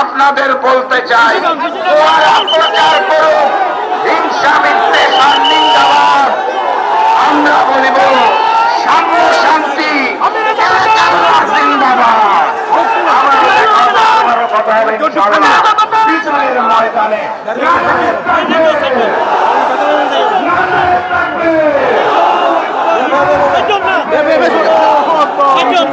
আপনাদের বলতে চাই প্রচার করুন হিংসা বিদ্বেষার নিন্দাবাদ আমরা বলিব সাম্য শান্তি জিন্দাবাদ।